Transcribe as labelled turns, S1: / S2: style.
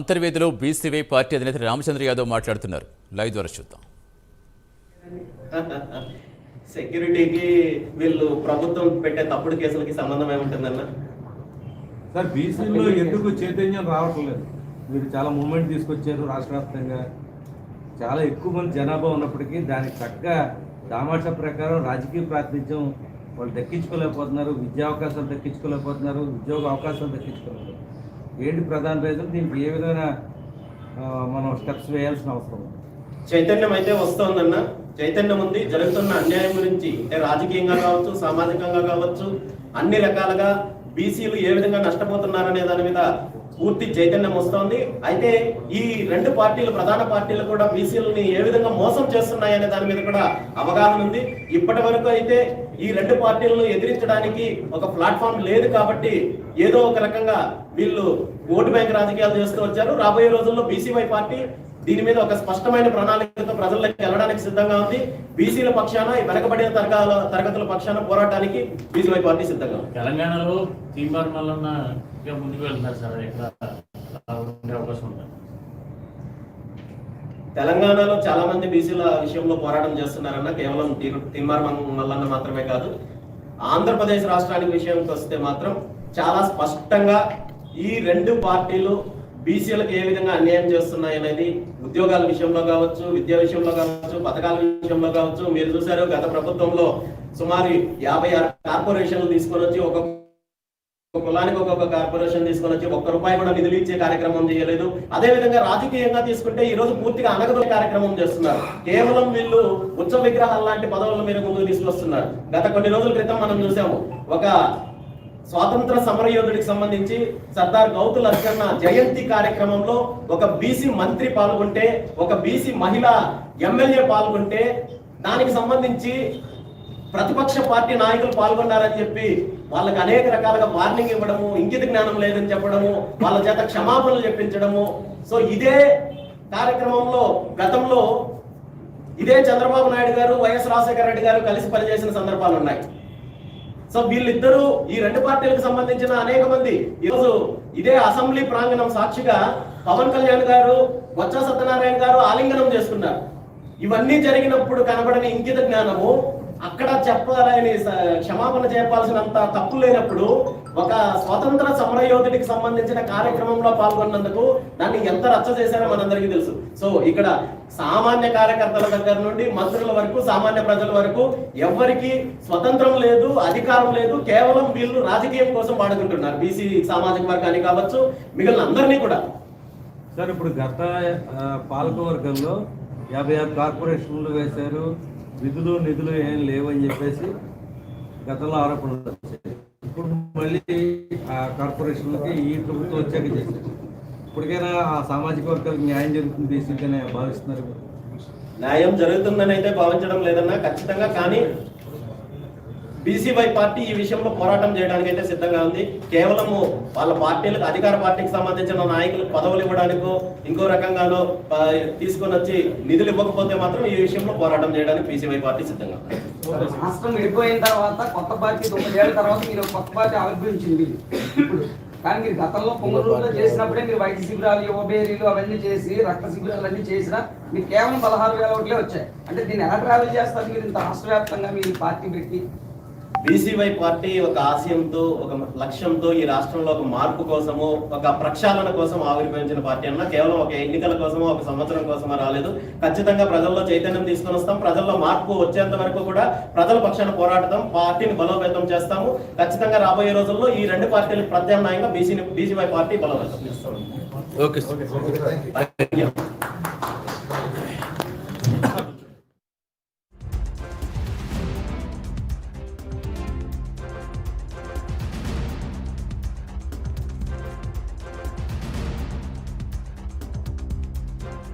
S1: అంతర్వేదిలో BCY party అధినేత రామచంద్ర యాదవ్ మాట్లాడుతున్నారు. Live ద్వారా చూద్దాం.
S2: సెక్యూరిటీకి వీళ్ళు ప్రభుత్వం పెట్టే తప్పుడు కేసులకి సంబంధం ఏముంటుందన్న?
S3: సార్ బీసీలో ఎందుకు చైతన్యం రావట్లేదు మీరు చాలా మూమెంట్ తీసుకొచ్చారు రాష్ట్ర వ్యాప్తంగా చాలా ఎక్కువ మంది జనాభా ఉన్నప్పటికీ దానికి తగ్గ దామాషా ప్రకారం రాజకీయ ప్రాతినిధ్యం వాళ్ళు దక్కించుకోలేకపోతున్నారు. విద్యా అవకాశాలు దక్కించుకోలేకపోతున్నారు. ఉద్యోగ అవకాశాలు దక్కించుకోలేకపోతున్నారు. ఏంటి ప్రధాన రీజన్ దీనికి ఏ విధమైన మనం స్టెప్స్ వేయాల్సిన అవసరం ఉంది?
S2: చైతన్యం అయితే వస్తోందన్న. చైతన్యం ఉంది. జరుగుతున్న అన్యాయం గురించి అంటే రాజకీయంగా కావచ్చు సామాజికంగా కావచ్చు అన్ని రకాలుగా బీసీలు ఏ విధంగా నష్టపోతున్నారనే దాని మీద పూర్తి చైతన్యం వస్తోంది. అయితే ఈ రెండు పార్టీలు ప్రధాన పార్టీలు కూడా బీసీలని ఏ విధంగా మోసం చేస్తున్నాయనే దాని మీద కూడా అవగాహన ఉంది. ఇప్పటి వరకు అయితే ఈ రెండు పార్టీలను ఎదిరించడానికి ఒక ప్లాట్ఫామ్ లేదు కాబట్టి ఏదో ఒక రకంగా వీళ్ళు ఓటు బ్యాంక్ రాజకీయాలు చేస్తూ వచ్చారు. రాబోయే రోజుల్లో బీసీవై పార్టీ దీని మీద ఒక స్పష్టమైన ప్రణాళికతో ప్రజల్లోకి వెళ్ళడానికి సిద్ధంగా ఉంది. బీసీల పక్షాన వెనకబడిన తరగతుల తరగతుల పక్షాన పోరాటానికి బీసీవై పార్టీ సిద్ధంగా ఉంది.
S4: తెలంగాణలో ఇంకా ముందుకు వెళ్తున్నారు సార్. అవకాశం ఉంది?
S2: తెలంగాణలో చాలా మంది బీసీల విషయంలో పోరాటం చేస్తున్నారన్న కేవలం తిమ్మార్ మల్లన్న మాత్రమే కాదు. ఆంధ్రప్రదేశ్ రాష్ట్రానికి విషయానికి వస్తే మాత్రం చాలా స్పష్టంగా ఈ రెండు పార్టీలు బీసీలకు ఏ విధంగా అన్యాయం చేస్తున్నాయి అనేది ఉద్యోగాల విషయంలో కావచ్చు విద్యా విషయంలో కావచ్చు పథకాల విషయంలో కావచ్చు మీరు చూసారు గత ప్రభుత్వంలో సుమారు యాభై ఆరు కార్పొరేషన్లు తీసుకొని వచ్చి ఒక ఒక కులానికి ఒక్కొక్క కార్పొరేషన్ తీసుకొని వచ్చి ఒక్క రూపాయి కూడా నిధులు ఇచ్చే కార్యక్రమం చేయలేదు. అదే విధంగా రాజకీయంగా తీసుకుంటే ఈ రోజు పూర్తిగా అనగదొల కార్యక్రమం చేస్తున్నారు. కేవలం వీళ్ళు ఉత్సవ విగ్రహాలు లాంటి పదవుల మీరు ముందుకు తీసుకొస్తున్నారు. గత కొన్ని రోజుల క్రితం మనం చూసాము ఒక స్వాతంత్ర సమర యోధుడికి సంబంధించి సర్దార్ గౌతు లచ్చన్న జయంతి కార్యక్రమంలో ఒక బీసీ మంత్రి పాల్గొంటే ఒక బీసీ మహిళ ఎమ్మెల్యే పాల్గొంటే దానికి సంబంధించి ప్రతిపక్ష పార్టీ నాయకులు పాల్గొన్నారని చెప్పి వాళ్ళకి అనేక రకాలుగా వార్నింగ్ ఇవ్వడము ఇంకిత జ్ఞానం లేదని చెప్పడము వాళ్ళ చేత క్షమాపణలు చెప్పించడము. సో ఇదే కార్యక్రమంలో గతంలో ఇదే చంద్రబాబు నాయుడు గారు వైఎస్ రాజశేఖర రెడ్డి గారు కలిసి పనిచేసిన సందర్భాలు ఉన్నాయి సో వీళ్ళిద్దరూ ఈ రెండు పార్టీలకు సంబంధించిన అనేక మంది. ఈరోజు ఇదే అసెంబ్లీ ప్రాంగణం సాక్షిగా పవన్ కళ్యాణ్ గారు బొత్స సత్యనారాయణ గారు ఆలింగనం చేసుకున్నారు. ఇవన్నీ జరిగినప్పుడు కనబడని ఇంకిత జ్ఞానము అక్కడ చెప్పాలని క్షమాపణ చెప్పాల్సినంత తప్పు లేనప్పుడు ఒక స్వతంత్ర సమరయోధుడికి సంబంధించిన కార్యక్రమంలో పాల్గొన్నందుకు దాన్ని ఎంత రచ్చ చేశారో మనందరికీ తెలుసు. సో ఇక్కడ సామాన్య కార్యకర్తల దగ్గర నుండి మంత్రుల వరకు సామాన్య ప్రజల వరకు ఎవరికి స్వతంత్రం లేదు అధికారం లేదు కేవలం వీళ్ళు రాజకీయం కోసం వాడుకుంటున్నారు. బీసీ సామాజిక వర్గాన్ని కావచ్చు మిగిలిన అందరినీ కూడా.
S3: సార్ ఇప్పుడు గత పాలకవర్గంలో యాభై ఆరు కార్పొరేషన్లు వేశారు విధులు నిధులు ఏం లేవని చెప్పేసి గతంలో ఆరోపణలు వచ్చాయి. ఇప్పుడు మళ్ళీ ఆ కార్పొరేషన్లకి ఈ ప్రభుత్వం వచ్చాక చేశారు ఇప్పటికైనా ఆ సామాజిక వర్గాలకు న్యాయం జరుగుతుంది బేసిక్గానే భావిస్తున్నారు.
S2: న్యాయం జరుగుతుందని అయితే భావించడం లేదన్నా ఖచ్చితంగా కానీ బీసీవై పార్టీ ఈ విషయంలో పోరాటం చేయడానికి అయితే సిద్ధంగా ఉంది. కేవలము వాళ్ళ పార్టీలకు అధికార పార్టీకి సంబంధించిన నాయకులకు పదవులు ఇవ్వడానికో ఇంకో రకంగానో తీసుకొని వచ్చి నిధులు ఇవ్వకపోతే మాత్రం ఈ విషయంలో పోరాటం చేయడానికి బీసీవై పార్టీ సిద్ధంగా
S5: రాష్ట్రం విడిపోయిన తర్వాత కొత్త పార్టీ తొమ్మిదేళ్ళ తర్వాత మీరు కొత్త పార్టీ ఆవిర్భవించింది. ఇప్పుడు కానీ మీరు గతంలో పొంగనూరులో చేసినప్పుడే మీరు వైద్య శిబిరాలు యువబేరీలు అవన్నీ చేసి రక్త శిబిరాలు అన్ని చేసినా మీకు కేవలం పదహారు వేల ఓట్లే వచ్చాయి. అంటే దీన్ని ఎలా ట్రావెల్ చేస్తారు మీరు ఇంత రాష్ట్ర వ్యాప్తంగా మీరు పార్టీ పెట్టి?
S2: బీసీవై పార్టీ ఒక ఆశయంతో ఒక లక్ష్యంతో ఈ రాష్ట్రంలో ఒక మార్పు కోసము ఒక ప్రక్షాళన కోసం ఆవిర్భవించిన పార్టీ అన్న కేవలం ఒక ఎన్నికల కోసమో ఒక సంవత్సరం కోసమో రాలేదు. ఖచ్చితంగా ప్రజల్లో చైతన్యం తీసుకొని వస్తాం. ప్రజల్లో మార్పు వచ్చేంత వరకు కూడా ప్రజల పక్షాన పోరాడతాం. పార్టీని బలోపేతం చేస్తాము. ఖచ్చితంగా రాబోయే రోజుల్లో ఈ రెండు పార్టీలకు ప్రత్యామ్నాయంగా బీసీ బీసీవై పార్టీ బలోపేతం చేస్తాం.
S1: ఓకే.